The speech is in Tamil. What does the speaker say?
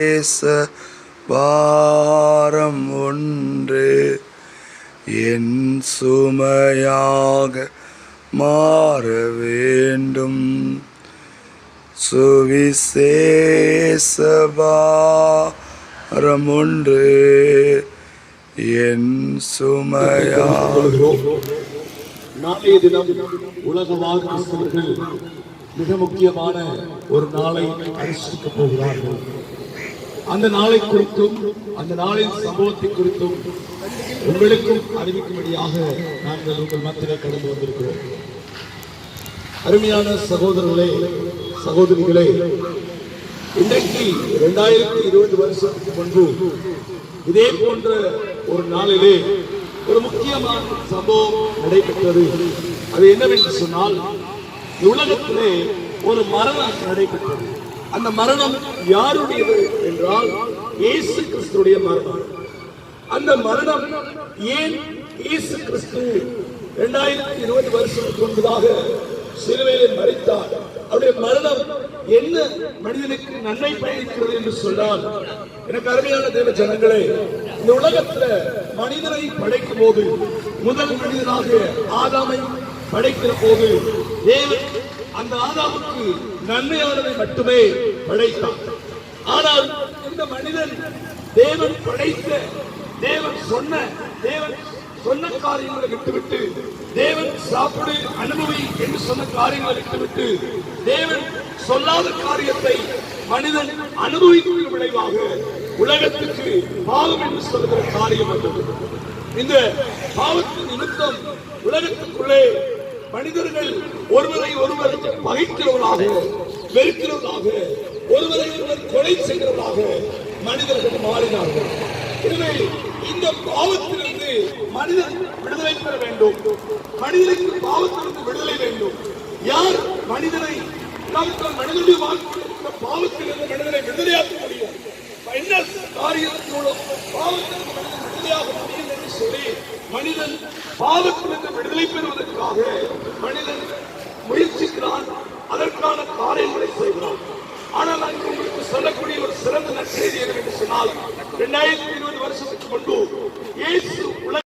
தேச பாரம் ஒன்று. என் சுமையாக மாற வேண்டும். சுவிசேஷ பாரம் ஒன்று. என் சுமையாக நாளைய தினம் உலக வாழ் மிக முக்கியமான ஒரு நாளை அனுஷ்டிக்க போகிறார்கள். அந்த நாளை குறித்தும் அந்த நாளின் சம்பவத்தை குறித்தும் உங்களுக்கும் அறிவிக்கும்படியாக நாங்கள் உங்கள் மத்தியில் கடந்து வந்திருக்கிறோம். அருமையான சகோதரர்களே சகோதரிகளே இன்றைக்கு இரண்டாயிரத்தி இருபது வருஷத்துக்கு முன்பு இதே போன்ற ஒரு நாளிலே ஒரு முக்கியமான சம்பவம் நடைபெற்றது. அது என்னவென்று சொன்னால் உலகத்திலே ஒரு மரணம் நடைபெற்றது. அந்த மரணம் யாருடையது என்றால் இயேசு கிறிஸ்துடைய மரணம். அந்த மரணம் ஏன் இயேசு கிறிஸ்து இரண்டாயிரத்தி இருபது வருஷத்துக்கு முன்பதாக சிலுவையில் மறித்தார் அவருடைய மரணம் என்ன மனிதனுக்கு நன்மை பயணிக்கிறது என்று சொன்னால் எனக்கு அருமையான தேவ ஜனங்களே இந்த உலகத்துல மனிதனை படைக்கும் போது முதல் மனிதனாக ஆதாமை படைக்கிற போது தேவன் அந்த ஆதாமுக்கு நன்மையானதை மட்டுமே படைத்தான். ஆனால் இந்த மனிதன் தேவன் படைத்த தேவன் சொன்ன தேவன் சொன்ன காரியங்களை விட்டுவிட்டு தேவன் சாப்பிடு அனுபவி என்று சொன்ன காரியங்களை விட்டுவிட்டு தேவன் சொல்லாத காரியத்தை மனிதன் அனுபவிக்கும் விளைவாக உலகத்துக்கு பாவம் என்று சொல்கிற காரியம் வந்தது. இந்த பாவத்தின் நிமித்தம் உலகத்துக்குள்ளே மனிதர்கள் ஒருவரை ஒருவர் பகைக்கிறவர்களாக வெறுக்கிறவர்களாக ஒருவரை ஒருவர் கொலை செய்கிறவர்களாக மனிதர்கள் மாறினார்கள். எனவே இந்த பாவத்திலிருந்து மனிதன் விடுதலை பெற வேண்டும். மனிதனுக்கு பாவத்திலிருந்து விடுதலை வேண்டும். யார் மனிதனை மனிதனுடைய வாழ்க்கையில் பாவத்திலிருந்து மனிதனை விடுதலையாக்க முடியும்? என்ன காரியத்தின் மூலம் பாவத்திற்கு மனிதன் விடுதலையாக முடியும் என்று சொல்லி மனிதன் பாவத்திலிருந்து விடுதலை பெறுவதற்காக மனிதன் முயற்சிக்கிறான். அதற்கான காரியங்களை செய்கிறோம் ஆனால் நான் உங்களுக்கு சொல்லக்கூடிய ஒரு சிறந்த நற்செய்தி என்று சொன்னால் இரண்டாயிரத்தி இருபது வருஷத்துக்கு முன்பு இயேசு உலக